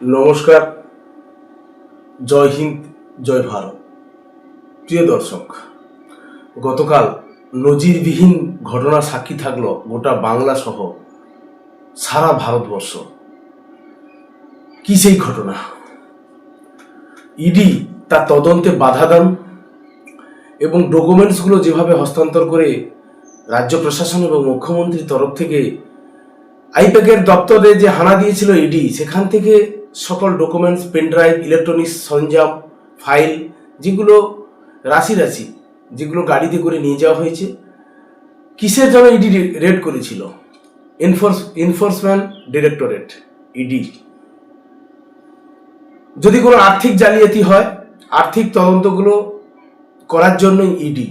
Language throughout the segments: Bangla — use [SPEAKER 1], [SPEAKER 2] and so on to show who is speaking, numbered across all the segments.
[SPEAKER 1] নমস্কার। জয় হিন্দ, জয় ভারত। প্রিয় দর্শক, গতকাল নজিরবিহীন ঘটনা সাক্ষী থাকল গোটা বাংলা সহ সারা ভারতবর্ষ। কি সেই ঘটনা? ইডি তার তদন্তে বাধা দেন এবং ডকুমেন্টসগুলো যেভাবে হস্তান্তর করে রাজ্য প্রশাসন এবং মুখ্যমন্ত্রীর তরফ থেকে আইপ্যাকের দপ্তরে যে হানা দিয়েছিল ইডি, সেখান থেকে সকল ডকুমেন্টস পেনড্রাইভ ইলেকট্রনিক্স সরঞ্জাম ফাইল যেগুলো রাশি রাশি, যেগুলো গাড়িতে করে নিয়ে যাওয়া হয়েছে। কিসের জন্য ইডি রেড করেছিল? এনফোর্স এনফোর্সমেন্ট ডিরেক্টরেট ইডি যদি কোনো আর্থিক জালিয়াতি হয়, আর্থিক তদন্তগুলো করার জন্যই ইডি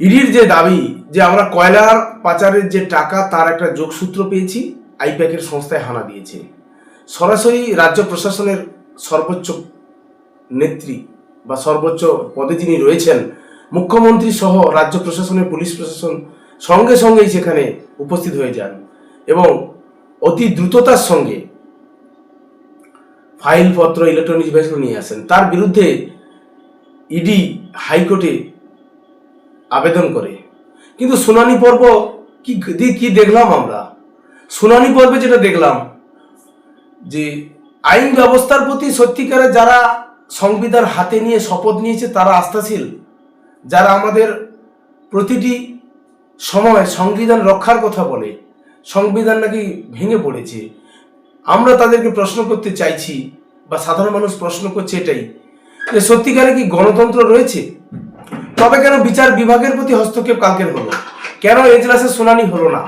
[SPEAKER 1] ইডির যে দাবি যে আমরা কয়লার পাচারের যে টাকা, তার একটা যোগসূত্র পেয়েছি আইপ্যাকের সংস্থায় হানা দিয়েছে। সরাসরি রাজ্য প্রশাসনের সর্বোচ্চ নেত্রী বা সর্বোচ্চ পদে যিনি রয়েছেন, মুখ্যমন্ত্রী সহ রাজ্য প্রশাসনের, পুলিশ প্রশাসন সঙ্গে সঙ্গেই সেখানে উপস্থিত হয়ে যান এবং অতি দ্রুততার সঙ্গে ফাইলপত্র ইলেকট্রনিক ডিভাইসগুলো নিয়ে আসেন। তার বিরুদ্ধে ইডি হাইকোর্টে আবেদন করে। কিন্তু শুনানি পর্ব কি কি দেখলাম আমরা? শুনানি পর্বে যেটা দেখলাম যে আইন ব্যবস্থার প্রতি সত্যিকারে যারা সংবিধান হাতে নিয়ে শপথ নিয়েছে, তারা আস্থাশীল। যারা আমাদের প্রতিটি সময় সংবিধান রক্ষার কথা বলে, সংবিধান নাকি ভেঙে পড়েছে। আমরা তাদেরকে প্রশ্ন করতে চাইছি বা সাধারণ মানুষ প্রশ্ন করছে এটাই, যে সত্যিকারে কি গণতন্ত্র রয়েছে? তবে কেন বিচার বিভাগের প্রতি হস্তক্ষেপ কালকের হলো? কেন এজলাসে শুনানি হলো না?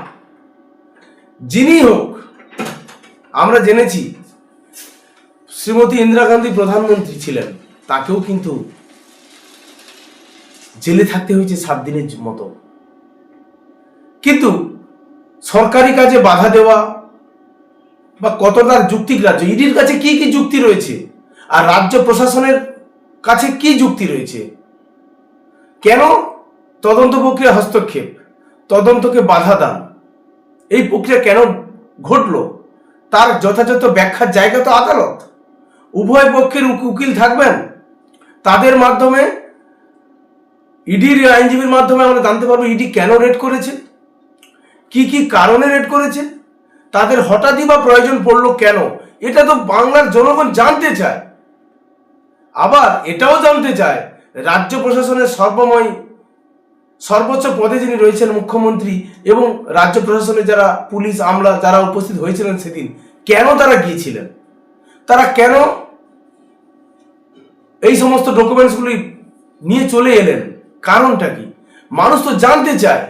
[SPEAKER 1] যিনি হোক আমরা জেনেছি শ্রীমতী ইন্দিরা গান্ধী প্রধানমন্ত্রী ছিলেন। তাকেও কিন্তু জেলে থাকতে হয়েছে সাত দিনের মতো। কিন্তু সরকারি কাজে বাধা দেওয়া বা কতটা যুক্তি রাজ্য ইডির কাছে কি কি যুক্তি রয়েছে আর রাজ্য প্রশাসনের কাছে কি যুক্তি রয়েছে? কেন তদন্ত প্রক্রিয়া হস্তক্ষেপ, তদন্তকে বাধা দান, এই প্রক্রিয়া কেন ঘটলো? তার যথাযথ ব্যাখ্যার জায়গা তো আদালত। উভয় পক্ষের উক- উকিল থাকবেন। তাদের মাধ্যমে ইডির আইনজীবীর মাধ্যমে আমরা জানতে পারব ইডি কেন রেড করেছে, কি কি কারণে রেড করেছে, তাদের হঠাৎই বা প্রয়োজন পড়ল কেন? এটা তো বাংলার জনগণ জানতে চায়। আবার এটাও জানতে চায়, রাজ্য প্রশাসনের সর্বময় সর্বোচ্চ পদে যিনি রয়েছেন মুখ্যমন্ত্রী এবং রাজ্য প্রশাসনের যারা পুলিশ, আমলা যারা উপস্থিত হয়েছিলেন সেদিন, কেন তারা গিয়েছিলেন? তারা কেন এই সমস্ত ডকুমেন্টসগুলি নিয়ে চলে এলেন? কারণটা কি? মানুষ তো জানতে চায়,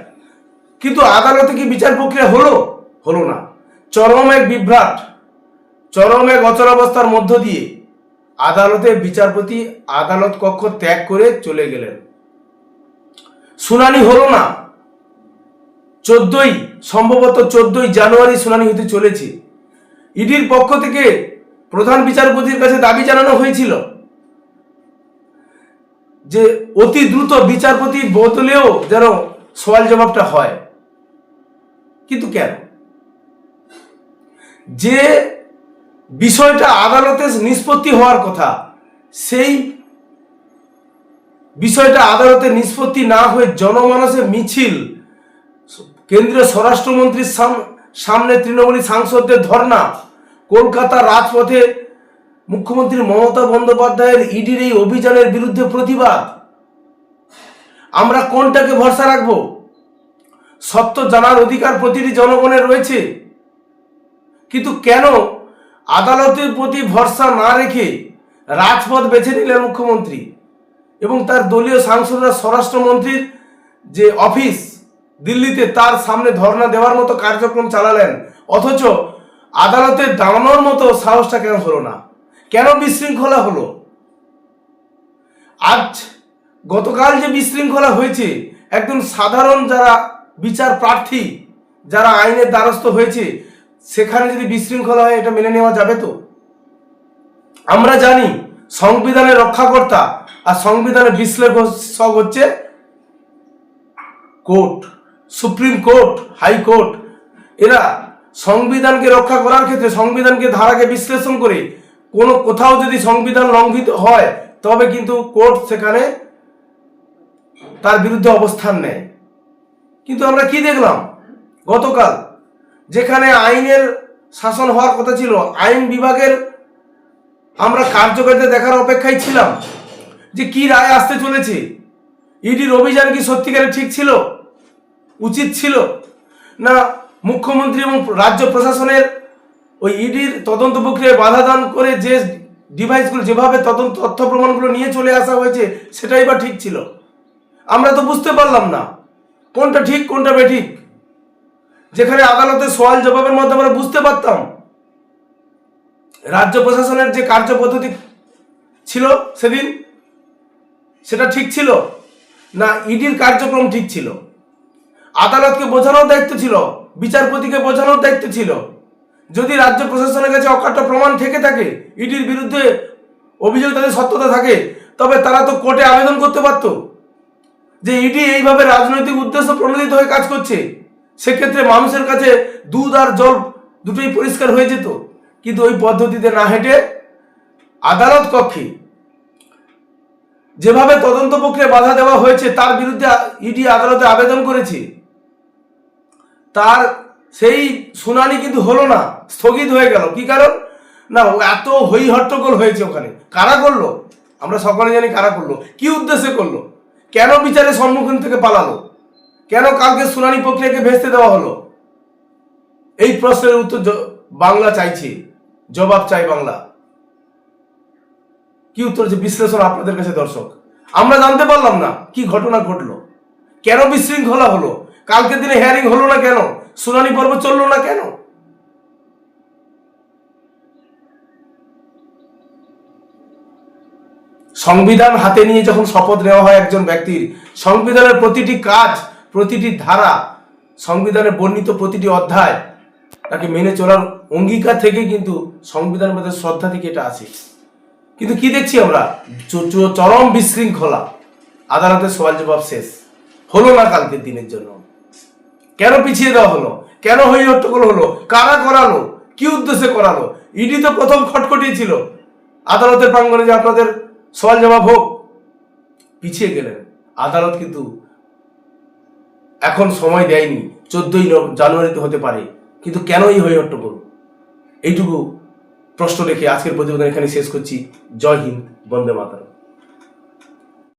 [SPEAKER 1] কিন্তু আদালতে কি বিচার প্রক্রিয়া হলো? হলো না। চরম এক বিভ্রাট, চরম এক অচলাবস্থার মধ্য দিয়ে আদালতের বিচারপতি আদালত কক্ষ ত্যাগ করে চলে গেলেন। শুনানি হলো না। চোদ্দই, সম্ভবত চোদ্দই জানুয়ারি শুনানি হতে চলেছে। ইডির পক্ষ থেকে প্রধান বিচারপতির কাছে দাবি জানানো হয়েছিল যে অতি দ্রুত বিচারপতি বদলেও যেন সওয়াল জবাবটা হয়। কিন্তু কেন? যে বিষয়টা আদালতে নিষ্পত্তি হওয়ার কথা, সেই বিষয়টা আদালতে নিষ্পত্তি না হয়ে জনমানসে মিছিল। কেন্দ্রীয় স্বরাষ্ট্রমন্ত্রীর সাম- সামনে তৃণমূলী সাংসদদের ধর্না কলকাতা রাজপথে মুখ্যমন্ত্রী মমতা বন্দ্যোপাধ্যায়ের ইডির এই অভিযানের বিরুদ্ধে প্রতিবাদ। আমরা কোনটাকে ভরসা রাখব? সত্য জানার অধিকার প্রতিটি জনগণের রয়েছে। কিন্তু কেন আদালতের প্রতি ভরসা না রেখে রাজপথ বেছে নিলেন মুখ্যমন্ত্রী? এবং তার দলীয় সাংসদরা স্বরাষ্ট্রমন্ত্রীর যে অফিস দিল্লিতে তার সামনে ধর্ণা দেওয়ার মতো কার্যক্রম চালালেন, অথচ আদালতে দাঁড়ানোর মতো সাহসটা কেন হলো না? কেন বিশৃঙ্খলা হলো? আজ গতকাল যে বিশৃঙ্খলা হয়েছে একদম সাধারণ যারা বিচার প্রার্থী, যারা আইনের দ্বারস্থ হয়েছে, সেখানে যদি বিশৃঙ্খলা হয়, এটা মেনে নেওয়া যাবে তো? আমরা জানি, সংবিধানের রক্ষাকর্তা আর সংবিধানের বিশ্লেষক হচ্ছে কোর্ট, সুপ্রিম কোর্ট হাইকোর্ট এরা সংবিধানকে রক্ষা করার ক্ষেত্রে সংবিধানকে ধারাকে বিশ্লেষণ করে কোনো কোথাও যদি সংবিধান লঙ্ঘিত হয়, তবে কিন্তু কোর্ট সেখানে তার বিরুদ্ধে অবস্থান নেয়। কিন্তু আমরা কি দেখলাম? গতকাল যেখানে আইনের শাসন হওয়ার কথা ছিল, আইন বিভাগের আমরা কার্যকারিতা দেখার অপেক্ষায় ছিলাম। যে কি রায় আসতে চলেছে? ইডির অভিযান কি সত্যিকারে ঠিক ছিল? উচিত ছিল? না, মুখ্যমন্ত্রী এবং রাজ্য প্রশাসনের ওই ইডির তদন্ত প্রক্রিয়ায় বাধা দান করে যে ডিভাইসগুলো যেভাবে তদন্ত, তথ্য প্রমাণগুলো নিয়ে চলে আসা হয়েছে, সেটাই বা ঠিক ছিল? আমরা তো বুঝতে পারলাম না। কোনটা ঠিক, কোনটা বেঠিক? যেখানে আদালতে সওয়াল জবাবের মধ্যে আমরা বুঝতে পারতাম। রাজ্য প্রশাসনের যে কার্যপদ্ধতি ছিল সেদিন সেটা ঠিক ছিল? না ইডির কার্যক্রম ঠিক ছিল? আদালতকে বোঝানোর দায়িত্ব ছিল? বিচারপতিকে বোঝানোর দায়িত্ব ছিল? যদি রাজ্য প্রশাসনের কাছে অকাট্য প্রমাণ থেকে থাকে ইডির বিরুদ্ধে অভিযোগ তাদের সত্যতা থাকে, তবে তারা তো কোর্টে আবেদন করতে পারত। যে ইডি এইভাবে রাজনৈতিক উদ্দেশ্য প্রণোদিত হয়ে কাজ করছে, সেক্ষেত্রে মানুষের কাছে দুধ আর জল দুটোই পরিষ্কার হয়ে যেত। কিন্তু ওই পদ্ধতিতে না হেঁটে আদালত কক্ষে যেভাবে তদন্ত প্রক্রিয়া বাধা দেওয়া হয়েছে, তার বিরুদ্ধে ইডি আদালতে আবেদন করেছে। তার সেই শুনানি কিন্তু হলো না, স্থগিত হয়ে গেল। কি কারণ? না এত হই হট্টগোল হয়েছে ওখানে। কারা করল? আমরা সকলে জানি কারা করল। কি উদ্দেশ্যে করল? কেন বিচারের সম্মুখীন থেকে পালালো? কেন কালকে শুনানি প্রক্রিয়াকে ভেস্তে দেওয়া হলো? এই প্রশ্নের উত্তর বাংলা চাইছে। জবাব চাই বাংলা। কি উত্তর হচ্ছে? বিশ্লেষণ আপনাদের কাছে দর্শক। আমরা জানতে পারলাম না কি ঘটনা ঘটলো। কেন বিশৃঙ্খলা হলো? কালকে দিনে হেয়ারিং হলো না কেন? শুনানি পর্ব চলল না কেন? সংবিধান হাতে নিয়ে যখন শপথ নেওয়া হয় একজন ব্যক্তির, সংবিধানের প্রতিটি কাজ, প্রতিটি ধারা সংবিধানে বর্ণিত প্রতিটি অধ্যায় তাকে মেনে চলার অঙ্গীকার থেকে কিন্তু সংবিধানের মধ্যে শ্রদ্ধা থেকে এটা আছে কিন্তু কি দেখছি আমরা? চরম বিশৃঙ্খলা। আদালতের সওয়াল জবাব শেষ। হলো না কালকের দিনের জন্য? কেন পিছিয়ে দেওয়া হলো? কেন হই হট্টগোল হলো? কারা করালো? কি উদ্দেশ্যে করালো? ইডি তো প্রথম খটখটিয়েছিল আদালতের প্রাঙ্গণে যে আপনাদের সওয়াল জবাব হোক, পিছিয়ে গেলেন। আদালত কিন্তু এখন সময় দেয়নি। চোদ্দই জানুয়ারিতে হতে পারে। কিন্তু কেনই হই হট্টগোল এইটুকু প্রশ্ন রেখে আজকের প্রতিবেদন এখানে শেষ করছি। জয় হিন্দ বন্দে মাতারম।